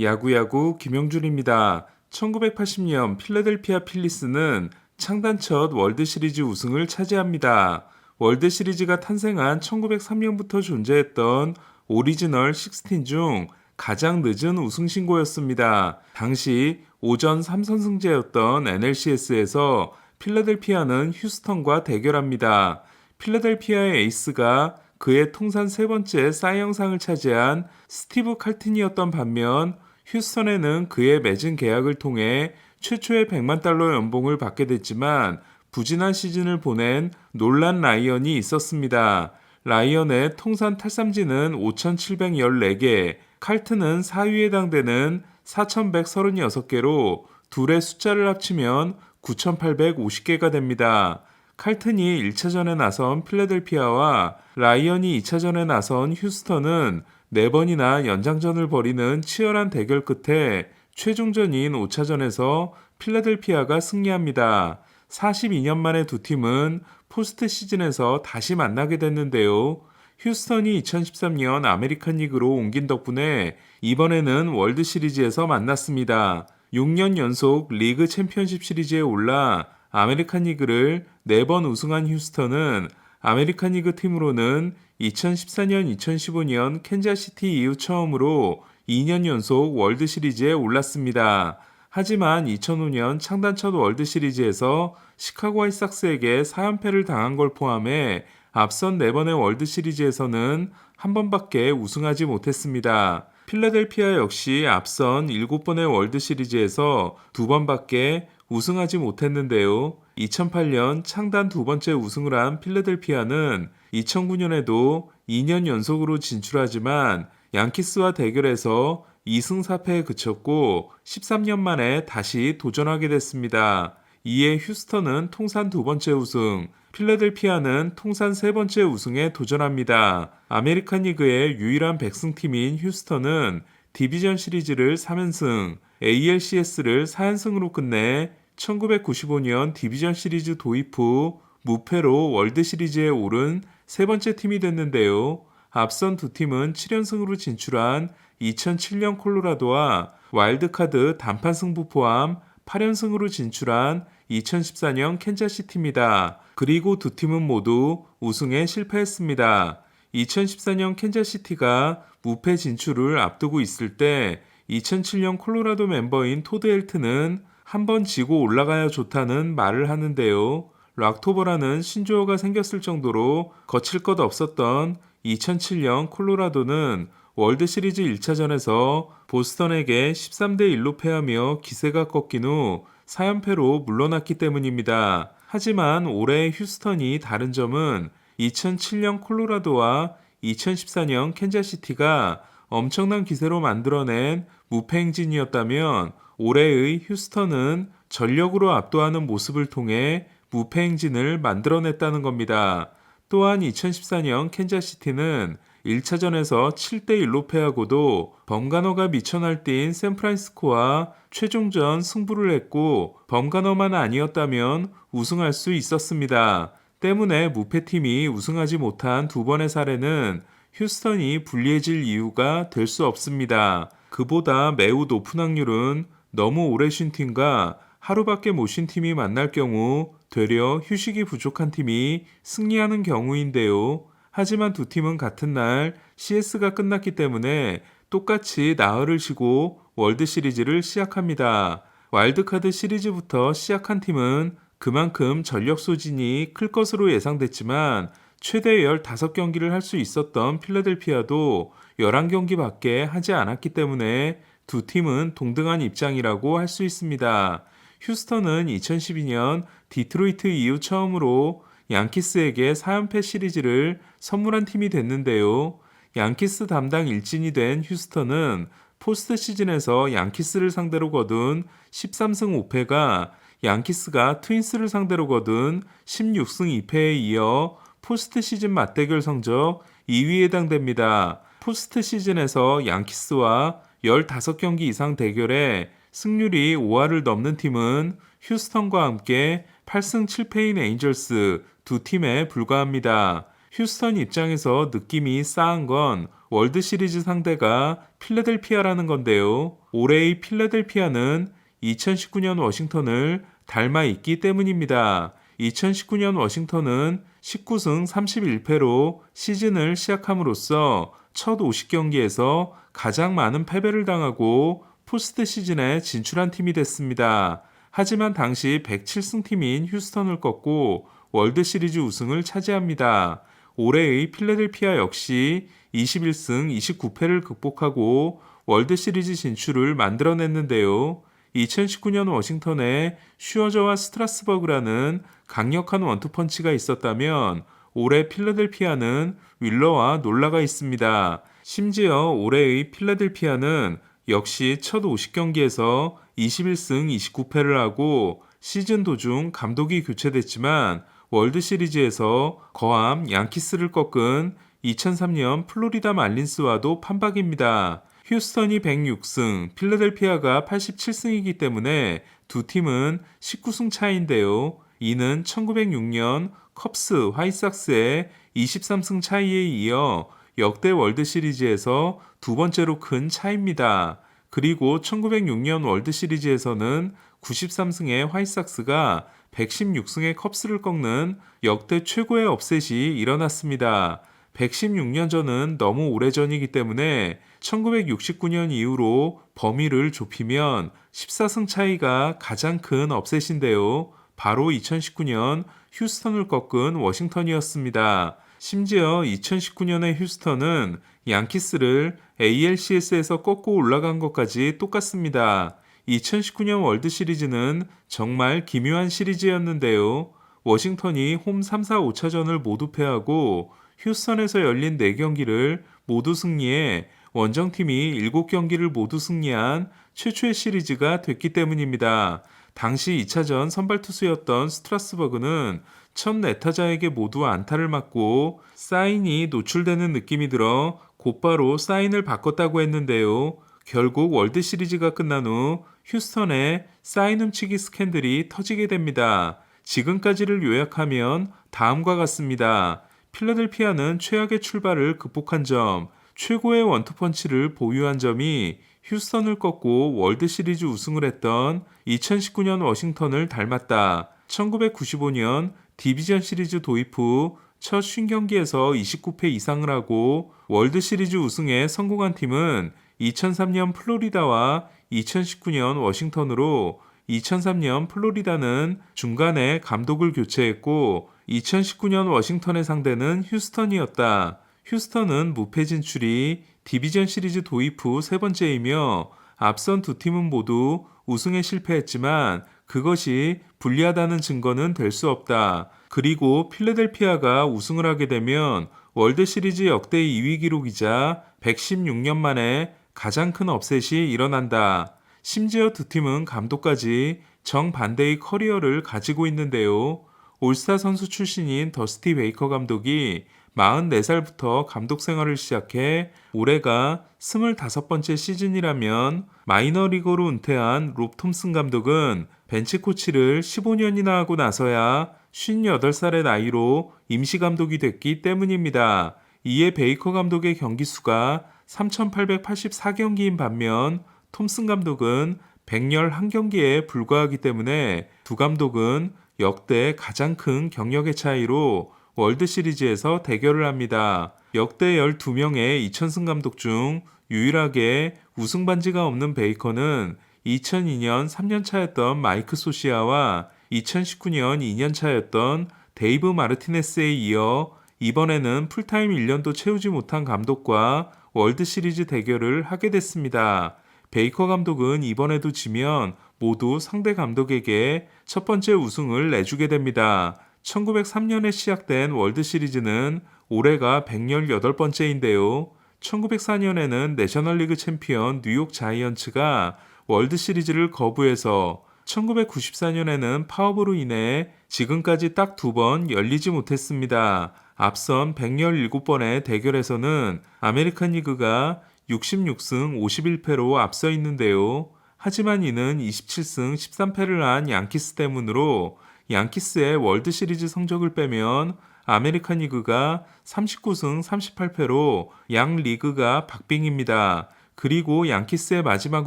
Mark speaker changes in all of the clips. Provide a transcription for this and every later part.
Speaker 1: 야구야구 김영준입니다. 1980년 필라델피아 필리스는 창단 첫 월드 시리즈 우승을 차지합니다. 월드 시리즈가 탄생한 1903년부터 존재했던 오리지널 16 중 가장 늦은 우승 신고였습니다. 당시 오전 3선승제였던 NLCS에서 필라델피아는 휴스턴과 대결합니다. 필라델피아의 에이스가 그의 통산 세 번째 사이영상을 차지한 스티브 칼튼이었던 반면 휴스턴에는 그의 맺은 계약을 통해 최초의 100만 달러 연봉을 받게 됐지만 부진한 시즌을 보낸 놀란 라이언이 있었습니다. 라이언의 통산 탈삼진은 5,714개, 칼튼은 4위에 해당되는 4,136개로 둘의 숫자를 합치면 9,850개가 됩니다. 칼튼이 1차전에 나선 필라델피아와 라이언이 2차전에 나선 휴스턴은 4번이나 연장전을 벌이는 치열한 대결 끝에 최종전인 5차전에서 필라델피아가 승리합니다. 42년 만에 두 팀은 포스트 시즌에서 다시 만나게 됐는데요. 휴스턴이 2013년 아메리칸 리그로 옮긴 덕분에 이번에는 월드 시리즈에서 만났습니다. 6년 연속 리그 챔피언십 시리즈에 올라 아메리칸 리그를 4번 우승한 휴스턴은 아메리칸 리그 팀으로는 2014년, 2015년 캔자시티 이후 처음으로 2년 연속 월드 시리즈에 올랐습니다. 하지만 2005년 창단 첫 월드 시리즈에서 시카고 화이삭스에게 4연패를 당한 걸 포함해 앞선 4번의 월드 시리즈에서는 한 번밖에 우승하지 못했습니다. 필라델피아 역시 앞선 7번의 월드 시리즈에서 두 번밖에 우승하지 못했는데요. 2008년 창단 두 번째 우승을 한 필라델피아는 2009년에도 2년 연속으로 진출하지만 양키스와 대결에서 2승 4패에 그쳤고 13년 만에 다시 도전하게 됐습니다. 이에 휴스턴은 통산 두 번째 우승, 필라델피아는 통산 세 번째 우승에 도전합니다. 아메리칸 리그의 유일한 100승팀인 휴스턴은 디비전 시리즈를 3연승, ALCS를 4연승으로 끝내 1995년 디비전 시리즈 도입 후 무패로 월드 시리즈에 오른 세 번째 팀이 됐는데요. 앞선 두 팀은 7연승으로 진출한 2007년 콜로라도와 와일드카드 단판 승부 포함 8연승으로 진출한 2014년 캔자시티입니다. 그리고 두 팀은 모두 우승에 실패했습니다. 2014년 캔자시티가 무패 진출을 앞두고 있을 때 2007년 콜로라도 멤버인 토드 헬트는 한 번 지고 올라가야 좋다는 말을 하는데요. 락토버라는 신조어가 생겼을 정도로 거칠 것 없었던 2007년 콜로라도는 월드 시리즈 1차전에서 보스턴에게 13대 1로 패하며 기세가 꺾인 후 4연패로 물러났기 때문입니다. 하지만 올해 휴스턴이 다른 점은 2007년 콜로라도와 2014년 캔자시티가 엄청난 기세로 만들어낸 무패 행진이었다면 올해의 휴스턴은 전력으로 압도하는 모습을 통해 무패 행진을 만들어냈다는 겁니다. 또한 2014년 캔자시티는 1차전에서 7대1로 패하고도 범가너가 미쳐 날뛴 샌프란시스코와 최종전 승부를 했고 범가너만 아니었다면 우승할 수 있었습니다. 때문에 무패팀이 우승하지 못한 두 번의 사례는 휴스턴이 불리해질 이유가 될 수 없습니다. 그보다 매우 높은 확률은 너무 오래 쉰 팀과 하루밖에 못 쉰 팀이 만날 경우 되려 휴식이 부족한 팀이 승리하는 경우인데요. 하지만 두 팀은 같은 날 CS가 끝났기 때문에 똑같이 나흘을 쉬고 월드 시리즈를 시작합니다. 와일드카드 시리즈부터 시작한 팀은 그만큼 전력 소진이 클 것으로 예상됐지만 최대 15경기를 할 수 있었던 필라델피아도 11경기밖에 하지 않았기 때문에 두 팀은 동등한 입장이라고 할 수 있습니다. 휴스턴은 2012년 디트로이트 이후 처음으로 양키스에게 4연패 시리즈를 선물한 팀이 됐는데요. 양키스 담당 일진이 된 휴스턴은 포스트 시즌에서 양키스를 상대로 거둔 13승 5패가 양키스가 트윈스를 상대로 거둔 16승 2패에 이어 포스트 시즌 맞대결 성적 2위에 해당됩니다. 포스트 시즌에서 양키스와 15경기 이상 대결에 승률이 5할을 넘는 팀은 휴스턴과 함께 8승 7패인 에인절스 두 팀에 불과합니다. 휴스턴 입장에서 느낌이 싸한 건 월드 시리즈 상대가 필라델피아라는 건데요. 올해의 필라델피아는 2019년 워싱턴을 닮아 있기 때문입니다. 2019년 워싱턴은 19승 31패로 시즌을 시작함으로써 첫 50경기에서 가장 많은 패배를 당하고 포스트 시즌에 진출한 팀이 됐습니다. 하지만 당시 107승 팀인 휴스턴을 꺾고 월드 시리즈 우승을 차지합니다. 올해의 필라델피아 역시 21승 29패를 극복하고 월드 시리즈 진출을 만들어냈는데요. 2019년 워싱턴에 슈어저와 스트라스버그라는 강력한 원투펀치가 있었다면 올해 필라델피아는 윌러와 놀라가 있습니다. 심지어 올해의 필라델피아는 역시 첫 50경기에서 21승 29패를 하고 시즌 도중 감독이 교체됐지만 월드 시리즈에서 거함 양키스를 꺾은 2003년 플로리다 말린스와도 판박입니다. 휴스턴이 106승, 필라델피아가 87승이기 때문에 두 팀은 19승 차인데요. 이는 1906년 컵스 화이삭스의 23승 차이에 이어 역대 월드 시리즈에서 두 번째로 큰 차입니다. 그리고 1906년 월드 시리즈에서는 93승의 화이삭스가 116승의 컵스를 꺾는 역대 최고의 업셋이 일어났습니다. 116년 전은 너무 오래전이기 때문에 1969년 이후로 범위를 좁히면 14승 차이가 가장 큰 업셋인데요. 바로 2019년 휴스턴을 꺾은 워싱턴이었습니다. 심지어 2019년의 휴스턴은 양키스를 ALCS에서 꺾고 올라간 것까지 똑같습니다. 2019년 월드 시리즈는 정말 기묘한 시리즈였는데요. 워싱턴이 홈 3, 4, 5차전을 모두 패하고 휴스턴에서 열린 4경기를 모두 승리해 원정팀이 7경기를 모두 승리한 최초의 시리즈가 됐기 때문입니다. 당시 2차전 선발 투수였던 스트라스버그는 첫 네타자에게 모두 안타를 맞고 사인이 노출되는 느낌이 들어 곧바로 사인을 바꿨다고 했는데요. 결국 월드 시리즈가 끝난 후 휴스턴에 사인 훔치기 스캔들이 터지게 됩니다. 지금까지를 요약하면 다음과 같습니다. 필라델피아는 최악의 출발을 극복한 점, 최고의 원투펀치를 보유한 점이 휴스턴을 꺾고 월드 시리즈 우승을 했던 2019년 워싱턴을 닮았다. 1995년 디비전 시리즈 도입 후첫 50경기에서 29패 이상을 하고 월드 시리즈 우승에 성공한 팀은 2003년 플로리다와 2019년 워싱턴으로 2003년 플로리다는 중간에 감독을 교체했고 2019년 워싱턴의 상대는 휴스턴이었다. 휴스턴은 무패 진출이 디비전 시리즈 도입 후 세 번째이며 앞선 두 팀은 모두 우승에 실패했지만 그것이 불리하다는 증거는 될 수 없다. 그리고 필라델피아가 우승을 하게 되면 월드 시리즈 역대 2위 기록이자 116년 만에 가장 큰 업셋이 일어난다. 심지어 두 팀은 감독까지 정반대의 커리어를 가지고 있는데요. 올스타 선수 출신인 더스티 베이커 감독이 44살부터 감독 생활을 시작해 올해가 25번째 시즌이라면 마이너리거로 은퇴한 롭 톰슨 감독은 벤치 코치를 15년이나 하고 나서야 58살의 나이로 임시 감독이 됐기 때문입니다. 이에 베이커 감독의 경기 수가 3,884경기인 반면 톰슨 감독은 111경기에 불과하기 때문에 두 감독은 역대 가장 큰 경력의 차이로 월드 시리즈에서 대결을 합니다. 역대 12명의 2000승 감독 중 유일하게 우승 반지가 없는 베이커는 2002년 3년 차였던 마이크 소시아와 2019년 2년 차였던 데이브 마르티네스에 이어 이번에는 풀타임 1년도 채우지 못한 감독과 월드 시리즈 대결을 하게 됐습니다. 베이커 감독은 이번에도 지면 모두 상대 감독에게 첫 번째 우승을 내주게 됩니다. 1903년에 시작된 월드 시리즈는 올해가 118번째인데요. 1904년에는 내셔널리그 챔피언 뉴욕 자이언츠가 월드 시리즈를 거부해서 1994년에는 파업으로 인해 지금까지 딱 두 번 열리지 못했습니다. 앞선 117번의 대결에서는 아메리칸 리그가 66승 51패로 앞서 있는데요. 하지만 이는 27승 13패를 한 양키스 때문으로 양키스의 월드 시리즈 성적을 빼면 아메리칸 리그가 39승 38패로 양 리그가 박빙입니다. 그리고 양키스의 마지막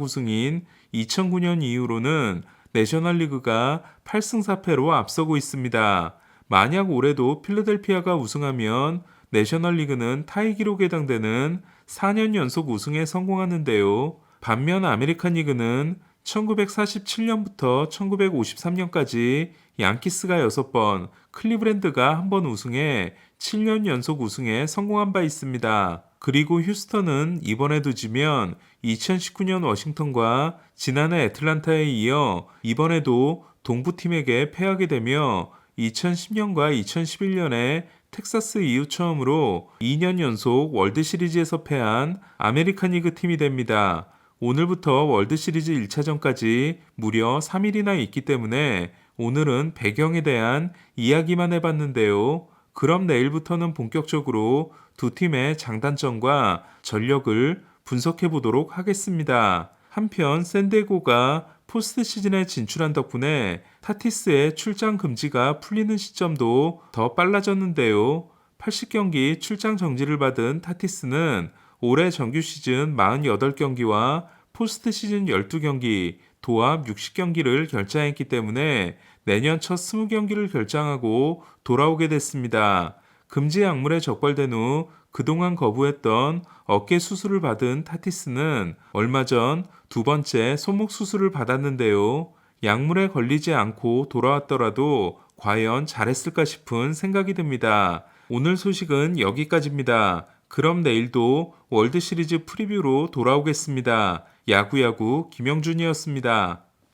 Speaker 1: 우승인 2009년 이후로는 내셔널 리그가 8승 4패로 앞서고 있습니다. 만약 올해도 필라델피아가 우승하면 내셔널 리그는 타이 기록에 해당되는 4년 연속 우승에 성공하는데요. 반면 아메리칸 리그는 1947년부터 1953년까지 양키스가 6번, 클리브랜드가 한 번 우승해 7년 연속 우승에 성공한 바 있습니다. 그리고 휴스턴은 이번에도 지면 2019년 워싱턴과 지난해 애틀란타에 이어 이번에도 동부팀에게 패하게 되며 2010년과 2011년에 텍사스 이후 처음으로 2년 연속 월드 시리즈에서 패한 아메리칸 리그 팀이 됩니다. 오늘부터 월드 시리즈 1차전까지 무려 3일이나 있기 때문에 오늘은 배경에 대한 이야기만 해봤는데요. 그럼 내일부터는 본격적으로 두 팀의 장단점과 전력을 분석해 보도록 하겠습니다. 한편 샌디에고가 포스트 시즌에 진출한 덕분에 타티스의 출장 금지가 풀리는 시점도 더 빨라졌는데요. 80경기 출장 정지를 받은 타티스는 올해 정규 시즌 48경기와 포스트 시즌 12경기, 도합 60경기를 결장했기 때문에 내년 첫 20경기를 결장하고 돌아오게 됐습니다. 금지 약물에 적발된 후 그동안 거부했던 어깨 수술을 받은 타티스는 얼마 전 두 번째 손목 수술을 받았는데요. 약물에 걸리지 않고 돌아왔더라도 과연 잘했을까 싶은 생각이 듭니다. 오늘 소식은 여기까지입니다. 그럼 내일도 월드 시리즈 프리뷰로 돌아오겠습니다. 야구야구 김영준이었습니다.